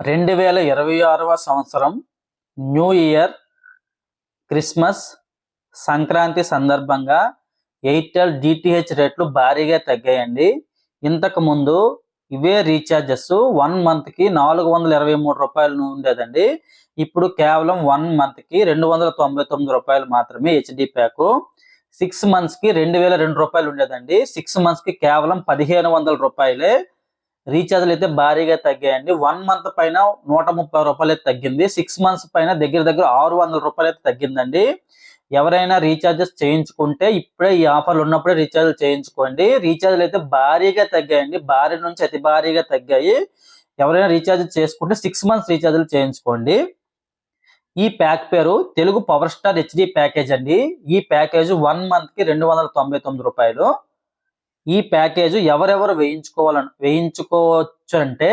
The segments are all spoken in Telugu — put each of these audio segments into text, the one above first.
రెండు వేల ఇరవై ఆరవ సంవత్సరం న్యూ ఇయర్ క్రిస్మస్ సంక్రాంతి సందర్భంగా ఎయిర్టెల్ డిటిహెచ్ రేట్లు భారీగా తగ్గాయండి. ఇంతకు ముందు ఇవే రీఛార్జెస్ వన్ మంత్కి నాలుగు వందల ఇరవై మూడు రూపాయలు ఉండేదండి. ఇప్పుడు కేవలం వన్ మంత్కి రెండు వందల తొంభై తొమ్మిది రూపాయలు మాత్రమే హెచ్డి ప్యాకు. సిక్స్ మంత్స్కి రెండు వేల రెండు రూపాయలు ఉండేదండి. సిక్స్ మంత్స్కి కేవలం పదిహేను వందల రూపాయలే రీఛార్జ్లు అయితే భారీగా తగ్గాయండి. వన్ మంత్ పైన నూట ముప్పై రూపాయలు అయితే తగ్గింది. సిక్స్ మంత్స్ పైన దగ్గర దగ్గర ఆరు వందల రూపాయలు అయితే తగ్గిందండి. ఎవరైనా రీఛార్జెస్ చేయించుకుంటే ఇప్పుడే ఈ ఆఫర్లు ఉన్నప్పుడే రీఛార్జ్ చేయించుకోండి. రీఛార్జ్లు అయితే భారీగా తగ్గాయండి. భారీ నుంచి అతి భారీగా తగ్గాయి. ఎవరైనా రీఛార్జ్ చేసుకుంటే సిక్స్ మంత్స్ రీఛార్జ్లు చేయించుకోండి. ఈ ప్యాక్ పేరు Telugu power star HD package అండి. ఈ ప్యాకేజ్ వన్ మంత్కి రెండు వందల తొంభై తొమ్మిది రూపాయలు. ఈ ప్యాకేజ్ ఎవరెవరు వేయించుకోవాలని వేయించుకోవచ్చు అంటే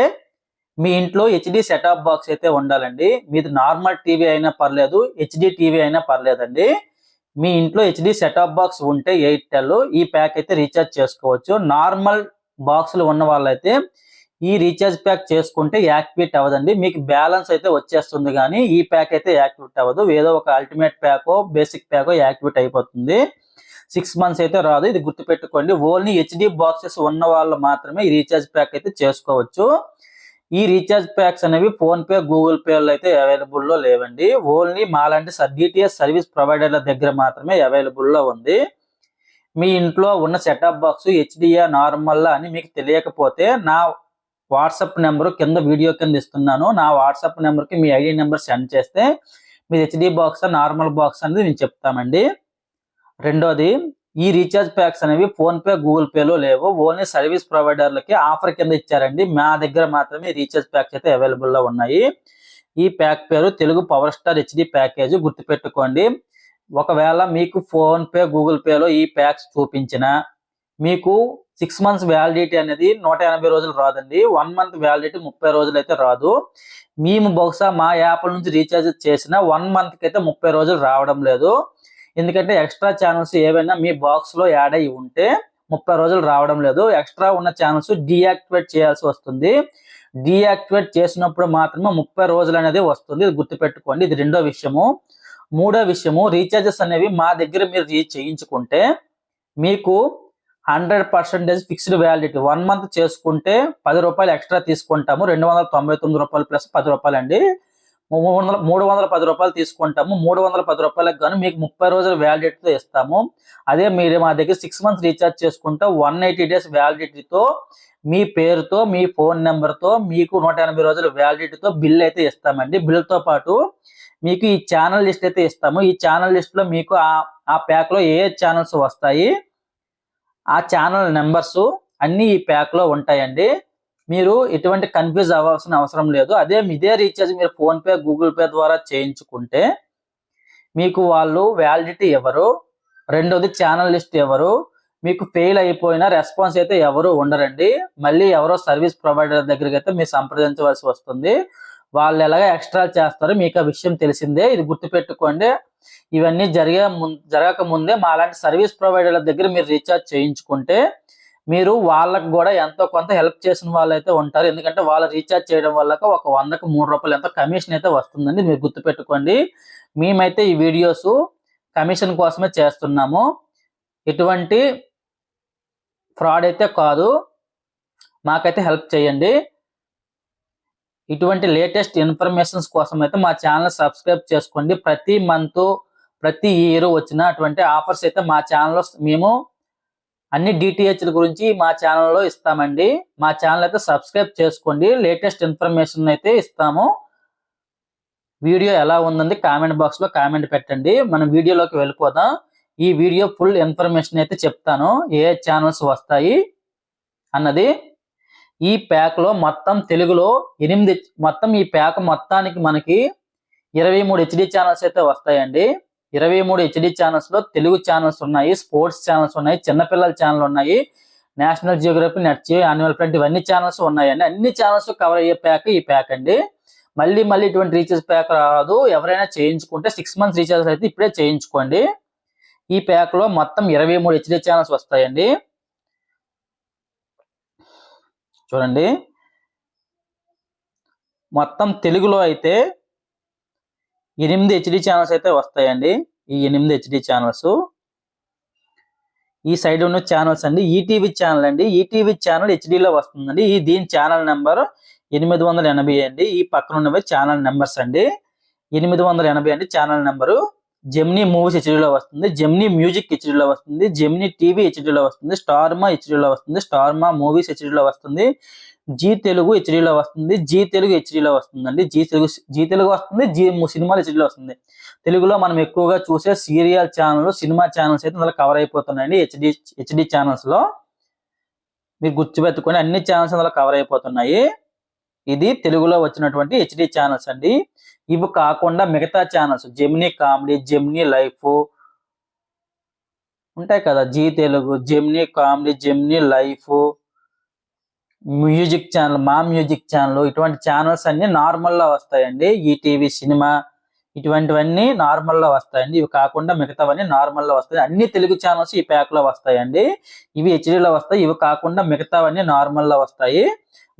మీ ఇంట్లో హెచ్డి సెటప్ బాక్స్ అయితే ఉండాలండి. మీది నార్మల్ టీవీ అయినా పర్లేదు హెచ్డి టీవీ అయినా పర్లేదండి. మీ ఇంట్లో హెచ్డి సెటప్ బాక్స్ ఉంటే ఎయిర్టెల్ ఈ ప్యాక్ అయితే రీఛార్జ్ చేసుకోవచ్చు. నార్మల్ బాక్సులు ఉన్న వాళ్ళైతే ఈ రీఛార్జ్ ప్యాక్ చేసుకుంటే యాక్టివేట్ అవ్వదండి. మీకు బ్యాలెన్స్ అయితే వచ్చేస్తుంది కానీ ఈ ప్యాక్ అయితే యాక్టివేట్ అవ్వదు. ఏదో ఒక అల్టిమేట్ ప్యాకో బేసిక్ ప్యాకో యాక్టివేట్ అయిపోతుంది. సిక్స్ మంత్స్ అయితే రాదు. ఇది గుర్తుపెట్టుకోండి. ఓన్లీ హెచ్డి బాక్సెస్ ఉన్న వాళ్ళు మాత్రమే ఈ రీఛార్జ్ ప్యాక్ అయితే చేసుకోవచ్చు. ఈ రీఛార్జ్ ప్యాక్స్ అనేవి ఫోన్ పే గూగుల్ పేలు అయితే అవైలబుల్లో లేవండి. ఓన్లీ మాలాంటి డిటిఎస్ సర్వీస్ ప్రొవైడర్ల దగ్గర మాత్రమే అవైలబుల్లో ఉంది. మీ ఇంట్లో ఉన్న సెటప్ బాక్స్ హెచ్డియా నార్మల్ అని మీకు తెలియకపోతే నా వాట్సాప్ నెంబర్ కింద వీడియో కింద ఇస్తున్నాను. నా వాట్సాప్ నెంబర్కి మీ ఐడి నెంబర్ సెండ్ చేస్తే మీ హెచ్డి బాక్స్ నార్మల్ బాక్స్ అనేది నేను చెప్తామండి. రెండోది ఈ రీఛార్జ్ ప్యాక్స్ అనేవి ఫోన్ పే గూగుల్ పేలో లేవు. ఓన్లీ సర్వీస్ ప్రొవైడర్లకి ఆఫర్ కింద ఇచ్చారండి. మా దగ్గర మాత్రమే రీఛార్జ్ ప్యాక్స్ అయితే అవైలబుల్లో ఉన్నాయి. ఈ ప్యాక్ పేరు Telugu power star HD package గుర్తుపెట్టుకోండి. ఒకవేళ మీకు ఫోన్ పే గూగుల్ పేలో ఈ ప్యాక్స్ చూపించిన మీకు సిక్స్ మంత్స్ వ్యాలిడిటీ అనేది నూట ఎనభై రోజులు రాదండి. వన్ మంత్ వ్యాలిడిటీ ముప్పై రోజులు అయితే రాదు. మేము బహుశా మా యాప్ నుంచి రీఛార్జ్ చేసిన వన్ మంత్కి అయితే ముప్పై రోజులు రావడం లేదు. ఎందుకంటే ఎక్స్ట్రా ఛానల్స్ ఏవైనా మీ బాక్స్లో యాడ్ అయి ఉంటే ముప్పై రోజులు రావడం లేదు. ఎక్స్ట్రా ఉన్న ఛానల్స్ డీయాక్టివేట్ చేయాల్సి వస్తుంది. డీయాక్టివేట్ చేసినప్పుడు మాత్రమే ముప్పై రోజులు అనేది వస్తుంది. ఇది గుర్తుపెట్టుకోండి. ఇది రెండో విషయము. మూడో విషయము రీఛార్జెస్ అనేవి మా దగ్గర మీరు రీచ్ చేయించుకుంటే మీకు hundred percentage fixed validity one month చేసుకుంటే పది రూపాయలు ఎక్స్ట్రా తీసుకుంటాము. రెండు వందల తొంభై తొమ్మిది రూపాయలు ప్లస్ పది రూపాయలు అండి. మూడు వందల మూడు వందల పది రూపాయలు తీసుకుంటాము. మూడు వందల పది రూపాయలకు గాను మీకు ముప్పై రోజుల వ్యాలిడిటీతో ఇస్తాము. అదే మీరు మా దగ్గర సిక్స్ మంత్స్ రీఛార్జ్ చేసుకుంటే వన్ ఎయిటీ డేస్ వ్యాలిడిటీతో మీ పేరుతో మీ ఫోన్ నెంబర్తో మీకు నూట ఎనభై రోజుల వ్యాలిడిటీతో బిల్ అయితే ఇస్తామండి. బిల్తో పాటు మీకు ఈ ఛానల్ లిస్ట్ అయితే ఇస్తాము. ఈ ఛానల్ లిస్ట్లో మీకు ఆ ఆ ఏ ఛానల్స్ వస్తాయి ఆ ఛానల్ నెంబర్స్ అన్నీ ఈ ప్యాక్లో ఉంటాయండి. మీరు ఎటువంటి కన్ఫ్యూజ్ అవ్వాల్సిన అవసరం లేదు. అదే ఇదే రీఛార్జ్ మీరు ఫోన్ పే గూగుల్ పే ద్వారా చేయించుకుంటే మీకు వాళ్ళు వ్యాలిడిటీ ఎవరు రెండోది ఛానల్ లిస్ట్ ఎవరు మీకు ఫెయిల్ అయిపోయిన రెస్పాన్స్ అయితే ఎవరు ఉండరండి. మళ్ళీ ఎవరో సర్వీస్ ప్రొవైడర్ దగ్గరికి అయితే మీరు సంప్రదించవలసి వస్తుంది. వాళ్ళు ఎలాగ ఎక్స్ట్రా చేస్తారో మీకు ఆ విషయం తెలిసిందే. ఇది గుర్తుపెట్టుకోండి. ఇవన్నీ జరిగే ముం- జరగక ముందే మా లాంటి సర్వీస్ ప్రొవైడర్ల దగ్గర మీరు రీఛార్జ్ చేయించుకుంటే మీరు వాళ్ళకు కూడా ఎంతో కొంత హెల్ప్ చేసిన వాళ్ళు అయితే ఉంటారు. ఎందుకంటే వాళ్ళు రీఛార్జ్ చేయడం వల్ల ఒక వందకు మూడు రూపాయలు ఎంతో కమిషన్ అయితే వస్తుందండి. మీరు గుర్తుపెట్టుకోండి. మేమైతే ఈ వీడియోస్ కమిషన్ కోసమే చేస్తున్నాము. ఎటువంటి ఫ్రాడ్ అయితే కాదు. మాకైతే హెల్ప్ చేయండి. ఇటువంటి లేటెస్ట్ ఇన్ఫర్మేషన్స్ కోసం అయితే మా ఛానల్ సబ్స్క్రైబ్ చేసుకోండి. ప్రతి మంత్ ప్రతి ఇయర్ వచ్చిన అటువంటి ఆఫర్స్ అయితే మా ఛానల్లో మేము అన్ని డిటిహెచ్ల గురించి మా ఛానల్లో ఇస్తామండి. మా ఛానల్ అయితే సబ్స్క్రైబ్ చేసుకోండి. లేటెస్ట్ ఇన్ఫర్మేషన్ అయితే ఇస్తాము. వీడియో ఎలా ఉందండి కామెంట్ బాక్స్లో కామెంట్ పెట్టండి. మనం వీడియోలోకి వెళ్ళిపోదాం. ఈ వీడియో ఫుల్ ఇన్ఫర్మేషన్ అయితే చెప్తాను. ఏ ఛానల్స్ వస్తాయి అన్నది. ఈ ప్యాక్లో మొత్తం తెలుగులో ఎనిమిది మొత్తం ఈ ప్యాక్ మొత్తానికి మనకి ఇరవై మూడు హెచ్డి ఛానల్స్ అయితే వస్తాయండి. ఇరవై మూడు హెచ్డి ఛానల్స్లో తెలుగు ఛానల్స్ ఉన్నాయి స్పోర్ట్స్ ఛానల్స్ ఉన్నాయి చిన్నపిల్లల ఛానల్ ఉన్నాయి నేషనల్ జియోగ్రఫీ నచ్చి యాన్యువల్ ఫ్రంట్ ఇవన్నీ ఛానల్స్ ఉన్నాయండి. అన్ని ఛానల్స్ కవర్ అయ్యే ప్యాక్ ఈ ప్యాక్ అండి. మళ్ళీ మళ్ళీ ఇటువంటి రీఛార్జ్ ప్యాక్ రాదు. ఎవరైనా చేయించుకుంటే సిక్స్ మంత్స్ రీఛార్జ్ అయితే ఇప్పుడే చేయించుకోండి. ఈ ప్యాక్లో మొత్తం ఇరవై మూడు హెచ్డి ఛానల్స్ వస్తాయండి. చూడండి. మొత్తం తెలుగులో అయితే ఎనిమిది హెచ్డి ఛానల్స్ అయితే వస్తాయండి. ఈ ఎనిమిది హెచ్డి ఛానల్స్ ఈ సైడ్ ఉన్న ఛానల్స్ అండి. ఈటీవీ ఛానల్ అండి. ఈటీవీ ఛానల్ హెచ్డిలో వస్తుందండి. ఈ దీని ఛానల్ నెంబర్ ఎనిమిది వందల ఎనభై అండి. ఈ పక్కన ఉన్నవి ఛానల్ నెంబర్స్ అండి. ఎనిమిది వందల ఎనభై అండి ఛానల్ నెంబరు జెమ్నీ మూవీస్ హెచ్డిలో వస్తుంది. జెమ్నీ మ్యూజిక్ హెచ్డిలో వస్తుంది. జెమ్నీ టీవీ హెచ్డిలో వస్తుంది. స్టార్మా హెచ్డిలో వస్తుంది. స్టార్మా మూవీస్ హెచ్డిలో వస్తుంది. జీ తెలుగు హెచ్డీలో వస్తుంది జీ తెలుగు హెచ్డీలో వస్తుందండి. జీ తెలుగు జీ తెలుగు వస్తుంది జీ సినిమాలు హెచ్డీలో వస్తుంది. తెలుగులో మనం ఎక్కువగా చూసే సీరియల్ ఛానల్ సినిమా ఛానల్స్ అయితే అందులో కవర్ అయిపోతున్నాయండి. హెచ్డి హెచ్డి ఛానల్స్లో మీరు గుర్తుపెట్టుకొని అన్ని ఛానల్స్ అందులో కవర్ అయిపోతున్నాయి. ఇది తెలుగులో వచ్చినటువంటి హెచ్డి ఛానల్స్ అండి. ఇవి కాకుండా మిగతా channels Gemini comedy Gemini life ఉంటాయి కదా. Zee Telugu Gemini comedy Gemini life music channel Maa music channel ఇటువంటి ఛానల్స్ అన్ని నార్మల్లో వస్తాయండి. ఈటీవీ సినిమా ఇటువంటివన్నీ నార్మల్లో వస్తాయండి. ఇవి కాకుండా మిగతావన్నీ నార్మల్లో వస్తాయి. అన్ని తెలుగు ఛానల్స్ ఈ ప్యాక్లో వస్తాయండి. ఇవి హెచ్డీలో లో వస్తాయి. ఇవి కాకుండా మిగతావన్నీ నార్మల్లో వస్తాయి.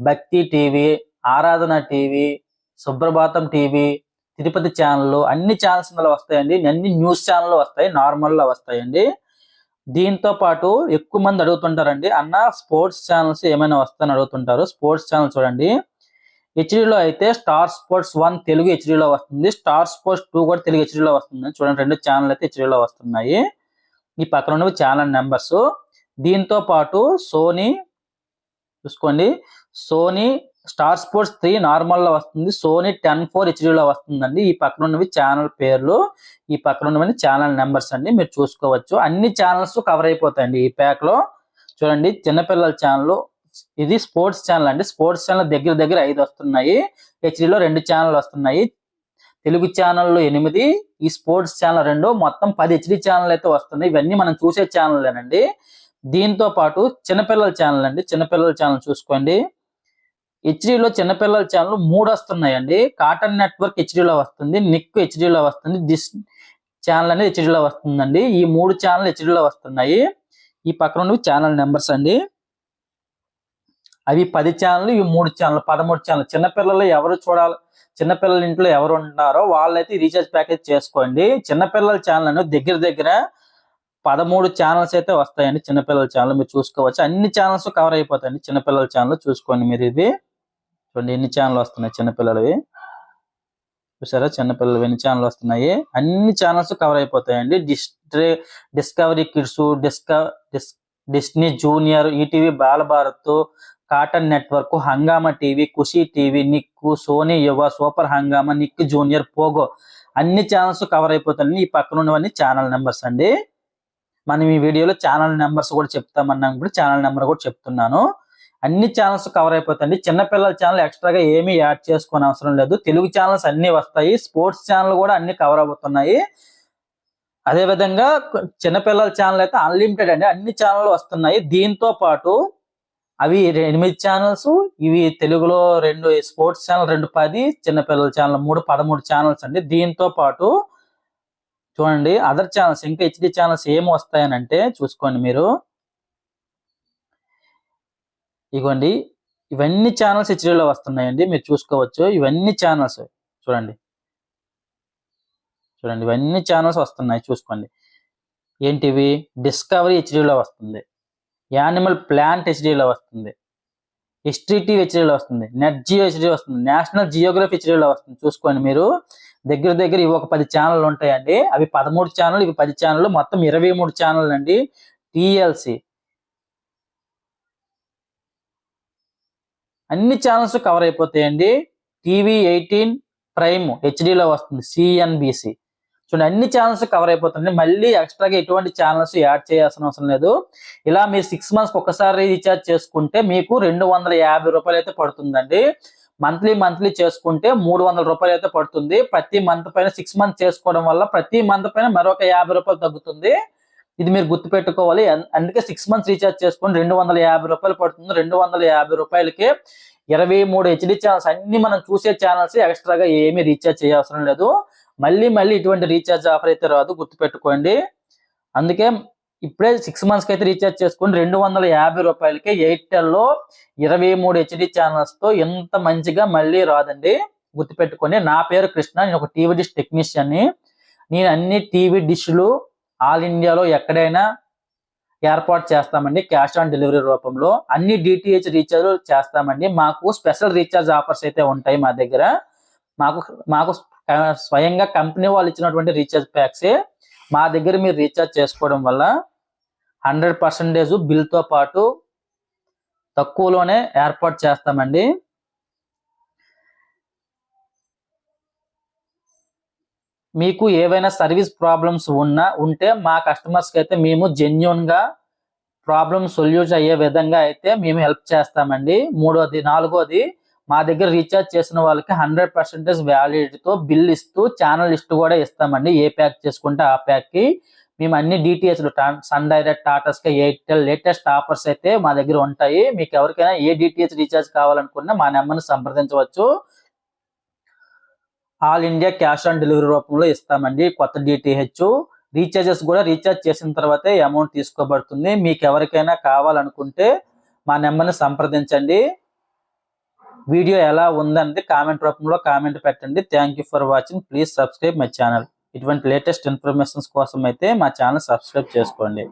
Bhakti TV Aradhana TV Suprabhatam TV Tirupati channel అన్ని ఛానల్స్ వస్తాయండి. అన్ని న్యూస్ ఛానల్ వస్తాయి. నార్మల్లో వస్తాయండి. దీంతో పాటు ఎక్కువ మంది అడుగుతుంటారండి. అన్న స్పోర్ట్స్ ఛానల్స్ ఏమైనా వస్తాయని అడుగుతుంటారు. స్పోర్ట్స్ ఛానల్ చూడండి. హెచ్డీలో అయితే స్టార్ స్పోర్ట్స్ వన్ తెలుగు హెచ్డీలో వస్తుంది. స్టార్ స్పోర్ట్స్ టూ కూడా తెలుగు హెచ్డీలో వస్తుంది చూడండి. రెండు ఛానల్ అయితే హెచ్డీలో వస్తున్నాయి. ఈ పక్కన ఉన్నవి ఛానల్ నెంబర్స్. దీంతో పాటు సోనీ చూసుకోండి. సోనీ స్టార్ స్పోర్ట్స్ త్రీ నార్మల్లో వస్తుంది. సోనీ టెన్ ఫోర్ హెచ్డీలో వస్తుందండి. ఈ పక్కన ఉన్నవి ఛానల్ పేర్లు ఈ పక్కన ఉన్నవి ఛానల్ నెంబర్స్ అండి. మీరు చూసుకోవచ్చు. అన్ని ఛానల్స్ కవర్ అయిపోతాయండి ఈ ప్యాక్లో చూడండి చిన్నపిల్లల ఛానల్. ఇది స్పోర్ట్స్ ఛానల్ అండి. స్పోర్ట్స్ ఛానల్ దగ్గర దగ్గర ఐదు వస్తున్నాయి. హెచ్డీలో రెండు ఛానల్ వస్తున్నాయి. తెలుగు ఛానల్లో ఎనిమిది ఈ స్పోర్ట్స్ ఛానల్ రెండు. మొత్తం పది హెచ్డి ఛానల్ అయితే వస్తున్నాయి. ఇవన్నీ మనం చూసే ఛానల్లేనండి. దీంతో పాటు చిన్నపిల్లల ఛానల్ అండి. చిన్నపిల్లల ఛానల్ చూసుకోండి. హెచ్డిలో చిన్నపిల్లల ఛానల్ మూడు వస్తున్నాయండి కాటన్ నెట్వర్క్ హెచ్డిలో వస్తుంది. నిక్ హెచ్డిలో వస్తుంది. దిస్ ఛానల్ అనేది హెచ్డిలో వస్తుందండి. ఈ మూడు ఛానల్ హెచ్డిలో వస్తున్నాయి. ఈ పక్కన ఉన్నవి ఛానల్ నెంబర్స్ అండి. అవి పది ఛానల్ ఇవి మూడు ఛానల్ పదమూడు ఛానల్ చిన్నపిల్లలు ఎవరు చూడాలి? చిన్నపిల్లల ఇంట్లో ఎవరు ఉంటారో వాళ్ళైతే రీఛార్జ్ ప్యాకేజ్ చేసుకోండి. చిన్నపిల్లల ఛానల్ అనేది దగ్గర దగ్గర పదమూడు ఛానల్స్ అయితే వస్తాయండి చిన్నపిల్లల ఛానల్ మీరు చూసుకోవచ్చు. అన్ని ఛానల్స్ కవర్ అయిపోతాయండి చిన్నపిల్లల ఛానల్ చూసుకోండి మీరు ఇది చూడండి ఎన్ని ఛానల్ వస్తున్నాయి చిన్నపిల్లలవి? చూసారా? చిన్నపిల్లలు ఎన్ని ఛానల్ వస్తున్నాయి? అన్ని ఛానల్స్ కవర్ అయిపోతాయండి. డిస్ట్రీ డిస్కవరీ కిడ్స్ డిస్క డిస్ Disney Junior ETV Balabharat Cartoon Network Hungama TV Khushi TV Nick Sony యువ Super Hungama Nick Junior Pogo అన్ని ఛానల్స్ కవర్ అయిపోతాయండి. ఈ పక్కన ఉన్నవన్నీ ఛానల్ నెంబర్స్ అండి. మనం ఈ వీడియోలో ఛానల్ నెంబర్స్ కూడా చెప్తామన్నాం. ఇప్పుడు ఛానల్ నెంబర్ కూడా చెప్తున్నాను. అన్ని ఛానల్స్ కవర్ అయిపోతాయండి. చిన్నపిల్లల ఛానల్ ఎక్స్ట్రాగా ఏమీ యాడ్ చేసుకోని అవసరం లేదు. తెలుగు ఛానల్స్ అన్నీ వస్తాయి. స్పోర్ట్స్ ఛానల్ కూడా అన్ని కవర్ అవుతున్నాయి అదే విధంగా చిన్నపిల్లల ఛానల్ అయితే అన్లిమిటెడ్ అండి. అన్ని ఛానల్ వస్తున్నాయి. దీంతో పాటు అవి ఎనిమిది ఛానల్స్ ఇవి తెలుగులో రెండు స్పోర్ట్స్ ఛానల్ రెండు పది చిన్నపిల్లల ఛానల్ మూడు పదమూడు ఛానల్స్ అండి. దీంతో పాటు చూడండి అదర్ ఛానల్స్ ఇంకా హెచ్డి ఛానల్స్ ఏమి వస్తాయనంటే చూసుకోండి మీరు. ఇగోండి ఇవన్నీ ఛానల్స్ హెచ్డీలో వస్తున్నాయండి. మీరు చూసుకోవచ్చు. ఇవన్నీ ఛానల్స్ చూడండి. చూడండి. ఇవన్నీ ఛానల్స్ వస్తున్నాయి. చూసుకోండి. ఏంటివి? డిస్కవరీ హెచ్డీలో వస్తుంది. యానిమల్ ప్లాంట్ హెచ్డీలో వస్తుంది. హిస్టరీ టీవీ హెచ్డీలో వస్తుంది. నెట్ జియో హెచ్డీ వస్తుంది. నేషనల్ జియోగ్రఫీ హెచ్డీలో వస్తుంది. చూసుకోండి మీరు. దగ్గర దగ్గర ఇవి ఒక పది ఛానల్ ఉంటాయండి. అవి పదమూడు ఛానల్ ఇవి పది ఛానల్ మొత్తం ఇరవై మూడు ఛానల్ అండి. టిఎల్సి అన్ని ఛానల్స్ కవర్ అయిపోతాయండి. టీవీ ఎయిటీన్ ప్రైమ్ హెచ్డిలో వస్తుంది సిఎన్బిసి చూడండి అన్ని ఛానల్స్ కవర్ అయిపోతుంది మళ్ళీ ఎక్స్ట్రాగా ఎటువంటి ఛానల్స్ యాడ్ చేయాల్సిన అవసరం లేదు. ఇలా మీరు సిక్స్ మంత్స్ ఒకసారి రీఛార్జ్ చేసుకుంటే మీకు రెండు వందల యాభై రూపాయలు అయితే పడుతుందండి. మంత్లీ మంత్లీ చేసుకుంటే మూడు వందల రూపాయలు అయితే పడుతుంది. ప్రతి మంత్ పైన సిక్స్ మంత్ చేసుకోవడం వల్ల ప్రతి మంత్ పైన మరొక యాభై రూపాయలు తగ్గుతుంది. ఇది మీరు గుర్తుపెట్టుకోవాలి. అందుకే సిక్స్ మంత్స్ రీఛార్జ్ చేసుకొని రెండు వందల యాభై రూపాయలు పడుతుంది. రెండు వందల యాభై రూపాయలకి ఇరవై మూడు హెచ్డి ఛానల్స్ అన్ని మనం చూసే ఛానల్స్ ఎక్స్ట్రాగా ఏమీ రీఛార్జ్ చేయవసరం లేదు. మళ్ళీ మళ్ళీ ఇటువంటి రీఛార్జ్ ఆఫర్ అయితే రాదు. గుర్తుపెట్టుకోండి. అందుకే ఇప్పుడే సిక్స్ మంత్స్కి అయితే రీఛార్జ్ చేసుకుని రెండు వందల యాభై రూపాయలకి ఎయిర్టెల్లో ఇరవై మూడు హెచ్డి ఛానల్స్తో ఎంత మంచిగా మళ్ళీ రాదండి. గుర్తుపెట్టుకోండి. నా పేరు కృష్ణ. నేను ఒక టీవీ డిష్ టెక్నీషియన్ని నేను అన్ని టీవీ డిష్లు ఆల్ ఇండియాలో ఎక్కడైనా ఏర్పాటు చేస్తామండి క్యాష్ ఆన్ డెలివరీ రూపంలో. అన్ని డిటిహెచ్ రీఛార్జ్ చేస్తామండి. మాకు స్పెషల్ రీఛార్జ్ ఆఫర్స్ అయితే ఉంటాయి మా దగ్గర. మాకు మాకు స్వయంగా కంపెనీ వాళ్ళు ఇచ్చినటువంటి రీఛార్జ్ ప్యాక్సే మా దగ్గర మీరు రీఛార్జ్ చేసుకోవడం వల్ల హండ్రెడ్ పర్సెంటేజ్ బిల్తో పాటు తక్కువలోనే ఏర్పాటు చేస్తామండి. మీకు ఏవైనా సర్వీస్ ప్రాబ్లమ్స్ ఉన్నా ఉంటే మా కస్టమర్స్కి అయితే మేము జెన్యున్గా ప్రాబ్లమ్ సొల్యూషన్ అయ్యే విధంగా అయితే మేము హెల్ప్ చేస్తామండి. మూడోది నాలుగోది మా దగ్గర రీఛార్జ్ చేసిన వాళ్ళకి హండ్రెడ్ పర్సెంటేజ్ వ్యాలిడిటీతో బిల్ ఇస్తూ ఛానల్ లిస్ట్ కూడా ఇస్తామండి. ఏ ప్యాక్ చేసుకుంటే ఆ ప్యాక్కి మేము అన్ని డిటిఎస్ సన్ డైరెక్ట్ టాటాస్కే ఎయిర్టెల్ లేటెస్ట్ ఆఫర్స్ అయితే మా దగ్గర ఉంటాయి. మీకు ఎవరికైనా ఏ డిటిహెచ్ రీఛార్జ్ కావాలనుకున్నా మా నెంబర్ని సంప్రదించవచ్చు. All India cash on delivery రూపంలో ఇస్తామండి. కొత్త డిటిహెచ్ రీఛార్జెస్ కూడా రీఛార్జ్ చేసిన తర్వాతే అమౌంట్ తీసుకోబడుతుంది. మీకు ఎవరికైనా కావాలనుకుంటే మా నెంబర్ని సంప్రదించండి. వీడియో ఎలా ఉందన్నది కామెంట్ రూపంలో కామెంట్ పెట్టండి. Thank you for watching please subscribe my channel ఇటువంటి లేటెస్ట్ ఇన్ఫర్మేషన్స్ కోసం అయితే మా ఛానల్ సబ్స్క్రైబ్ చేసుకోండి.